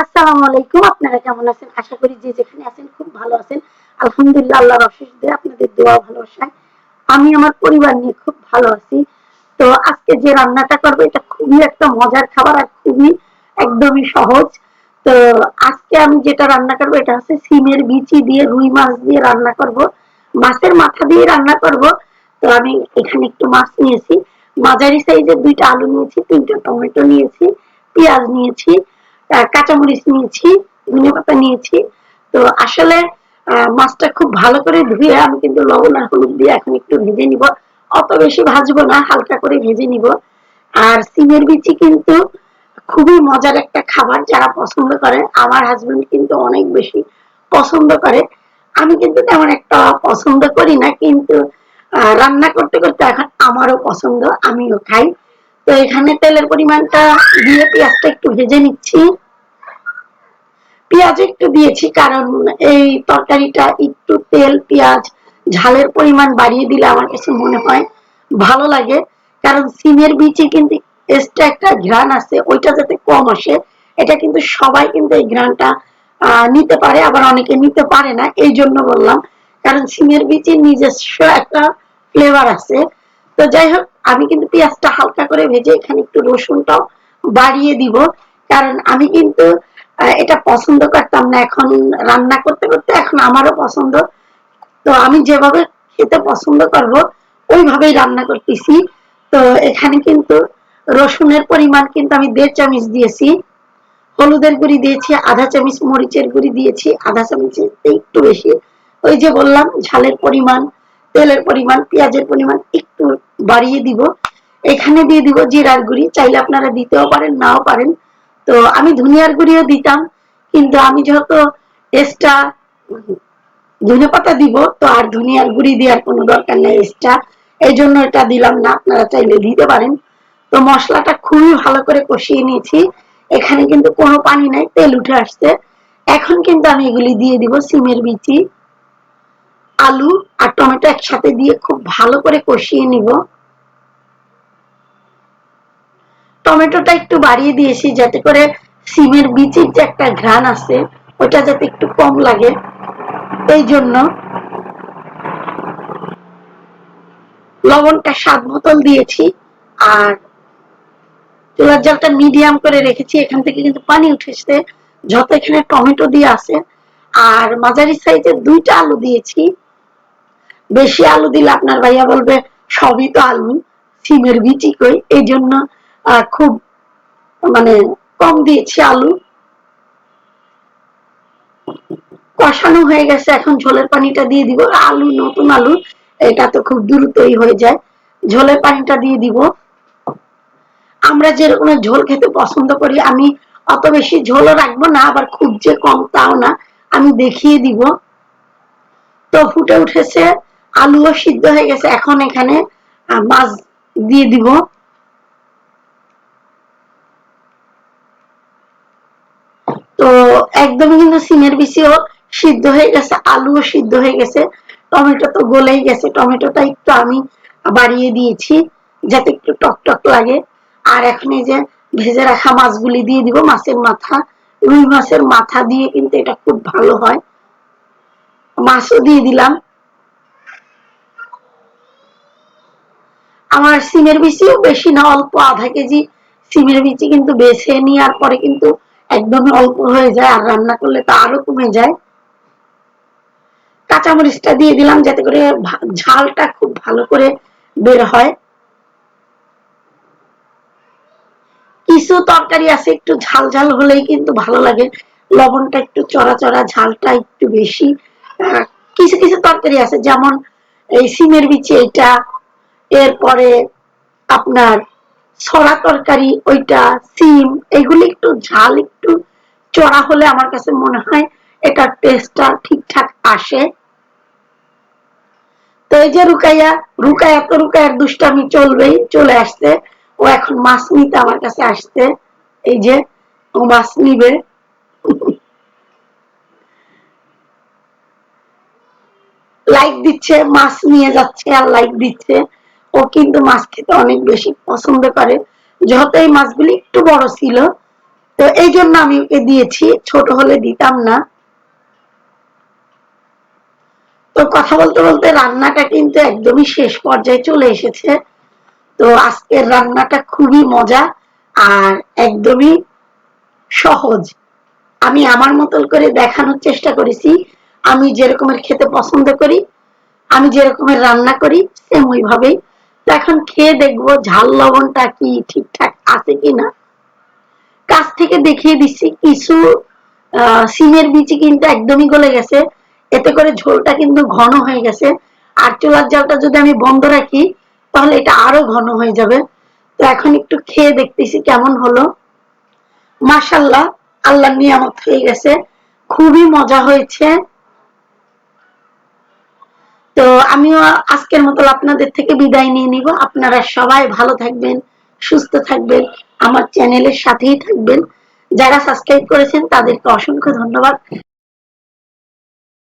আসসালামু আলাইকুম, আপনারা কেমন আছেন? আশা করি যে যেখানে আছেন খুব ভালো আছেন। আলহামদুলিল্লাহ, আল্লাহর অশেষ দিয়ে, আপনাদের ভালোবাসায় আমি আমার পরিবার নিয়ে খুব ভালো আছি। তো আজকে যে রান্নাটা করব, এটা খুবই একটা মজার খাবার আর খুবই একদমই সহজ। তো আজকে আমি যেটা রান্না করব, এটা হচ্ছে সিমের বিচি দিয়ে রুই মাছ দিয়ে রান্না করব। মাছের মাথা দিয়ে রান্না করব। তো আমি এখানে একটু মাছ নিয়েছি। মাঝারি সাইজের দুইটা আলু নিয়েছি, তিনটা টমেটো নিয়েছি, পেঁয়াজ নিয়েছি। কাঁচামরিচ নিয়েছি ধনে পাতা নিয়েছি। তো আসলে মাছটা খুব ভালো করে ধুয়ে আমি কিন্তু লবণ আর হলুদ দিয়ে এখন একটু ভেজে নিব। অত বেশি ভাজবো না, হালকা করে ভেজে নিব। আর সিমের বিচি কিন্তু খুবই মজার একটা খাবার যারা পছন্দ করে, আমার হাজবেন্ড কিন্তু অনেক বেশি পছন্দ করে। আমি কিন্তু তেমন একটা পছন্দ করি না, কিন্তু রান্না করতে করতে এখন আমারও পছন্দ, আমিও খাই। তো এখানে তেলের পরিমাণটা দিয়ে পেঁয়াজটা একটু ভেজে নিচ্ছি। পেঁয়াজ একটু দিয়েছি, কারণ এই তরকারিটা একটু তেল, পেঁয়াজ, ঝালের পরিমাণ বাড়িয়ে দিলে আমার কাছে মনে হয় ভালো লাগে। কারণ সিমের বিচি কিন্তু এক্সট্রা একটা ঘ্রাণ আছে, ওইটা যাতে কম আসে, এটা কিন্তু সবাই কিন্তু এই ঘ্রাণটা নিতে পারে, আবার অনেকে নিতে পারে না, এই জন্য বললাম। কারণ সিমের বিচির নিজস্ব একটা ফ্লেভার আছে। তো যাই হোক, আমি কিন্তু পেঁয়াজটা হালকা করে ভেজে এখানে একটু রসুনটাও বাড়িয়ে দিব। কারণ আমি কিন্তু এটা পছন্দ করতাম না। এখন রান্না করতে করতে এখন আমারও পছন্দ। তো আমি যেভাবে খেতে পছন্দ করব, ওইভাবেই রান্না করতেছি। তো এখানে কিন্তু রসুনের পরিমাণ কিন্তু আমি দেড় চামচ দিয়েছি। হলুদের গুঁড়ি দিয়েছি, আধা চামচ মরিচের গুঁড়ি দিয়েছি, আধা চামচ একটু বেশি। ওই যে বললাম, ঝালের পরিমাণ, তেলের পরিমাণ, পেঁয়াজের পরিমাণ একটু বাড়িয়ে দিব। এখানে দিয়ে দিব জিরার গুঁড়ি, চাইলে আপনারা দিতেও পারেন, নাও পারেন। তো আমি ধনিয়ার গুঁড়িও দিতাম, কিন্তু আমি যেহেতু এক্সট্রা ধনে পাতা দিব, তো আর ধনিয়ার গুঁড়ি দেওয়ার কোনো দরকার নেই এক্সট্রা। এই জন্য এটা দিলাম না, আপনারা চাইলে দিতে পারেন। তো মশলাটা খুবই ভালো করে কষিয়ে নিয়েছি। এখানে কিন্তু কোনো পানি নাই, তেল উঠে আসছে। এখন কিন্তু আমি এগুলি দিয়ে দিব সিমের বিচি, আলু আর টমেটো একসাথে দিয়ে খুব ভালো করে কষিয়ে নিব। টমেটোটা একটু বাড়িয়ে দিয়েছি, যাতে করে সিমের বিচির যে একটা ঘ্রাণ আছে, ওটা যাতে একটু কম লাগে। এই জন্য লবণটা স্বাদ মতন দিয়েছি, আর চুলার জলটা মিডিয়াম করে রেখেছি। এখান থেকে কিন্তু পানি উঠেছে যত এখানে টমেটো দিয়ে আছে, আর মাঝারি সাইজের দুইটা আলু দিয়েছি। বেশি আলু দিলে আপনার ভাইয়া বলবে, সবই তো আলু, সিমের বিচি কই? এই জন্য খুব মানে কম দিয়েছি আলু। কষানো হয়ে গেছে, এখন ঝোলের পানিটা দিয়ে দিব। আলু, নতুন আলু, এটা তো খুব দ্রুতই হয়ে যায়। ঝোলের পানিটা দিয়ে দিব। আমরা যেরকম ঝোল খেতে পছন্দ করি, আমি অত বেশি ঝোলও রাখব না, আবার খুব যে কম তাও না, আমি দেখিয়ে দিব। তো ফুটে উঠেছে, আলুও সিদ্ধ হয়ে গেছে। এখন এখানে মাছ দিয়ে দিব তো একদমই কিন্তু সিমের বিচিও সিদ্ধ হয়ে গেছে, আলুও সিদ্ধ হয়ে গেছে, টমেটো তো গলেই গেছে, টমেটোটা একটু আমি বাড়িয়ে দিয়েছি, যাতে একটু টক টক লাগে। আর এখন এই যে ভেজে রাখা মাছগুলি দিয়ে দিব, মাছের মাথা, রুই মাছের মাথা দিয়ে কিন্তু এটা খুব ভালো হয়। মাছও দিয়ে দিলাম। আমার সিমের বিচিও বেশি না, অল্প আধা কেজি সিমের বিচি কিন্তু বেছে নেওয়ার পরে কিন্তু একদমই অল্প হয়ে যায় আর রান্না করলে তো আরও কমে যায়। কাঁচামরিচটা দিয়ে দিলাম যাতে করে ঝালটা খুব ভালো করে বের হয়। কিছু তরকারি আছে একটু ঝাল ঝাল হলেই কিন্তু ভালো লাগে। লবণটা একটু চড়া চড়া, ঝালটা একটু বেশি। কিছু কিছু তরকারি আছে যেমন এই সিমের বিচি এটা এরপরে আপনার ছড়া তরকারি, ওইটা, সিম, এগুলি একটু ঝাল, একটু চড়া হলে আমার কাছে মনে হয় এটা টেস্টটা ঠিকঠাক আসে। তো এই যে রুকাইয়া রুকাইয়া তো রুকাইয়ার দুষ্টামি চলবেই, চলে আসতে ও এখন মাছ নিতে আমার কাছে আসতে এই যে, ও মাছ নিবে। লাইক দিচ্ছে, মাছ নিয়ে যাচ্ছে আর লাইক দিচ্ছে। ও কিন্তু মাছ খেতে অনেক বেশি পছন্দ করে। যত এই মাছগুলি একটু বড় ছিল, তো এই জন্য আমি ওকে দিয়েছি, ছোট হলে দিতাম না। তো কথা বলতে বলতে রান্নাটা কিন্তু একদমই শেষ পর্যায়ে চলে এসেছে। তো আজকের রান্নাটা খুবই মজা আর একদমই সহজ। আমি আমার মতন করে দেখানোর চেষ্টা করেছি। আমি যেরকমের খেতে পছন্দ করি, আমি যেরকমের রান্না করি সেম ওইভাবেই। এখন খেয়ে দেখব ঝাল লবণটা কি ঠিকঠাক আছে কিনা। কাছ থেকে দেখিয়ে দিচ্ছি, কিছু সিমের বিচি কিন্তু একদমই গলে গেছে। এতে করে ঝোলটা কিন্তু ঘন হয়ে গেছে। আর চুলার জালটা যদি আমি বন্ধ রাখি, তাহলে এটা আরও ঘন হয়ে যাবে। তো এখন একটু খেয়ে দেখতেছি কেমন হলো। মাসাল্লাহ আল্লাহ নিয়ামত হয়ে গেছে। খুবই মজা হয়েছে। তো আমিও আজকের মতো আপনাদের থেকে বিদায় নিয়ে নিব। আপনারা সবাই ভালো থাকবেন, সুস্থ থাকবেন, আমার চ্যানেলের সাথেই থাকবেন। যারা সাবস্ক্রাইব করেছেন তাদেরকে অসংখ্য ধন্যবাদ।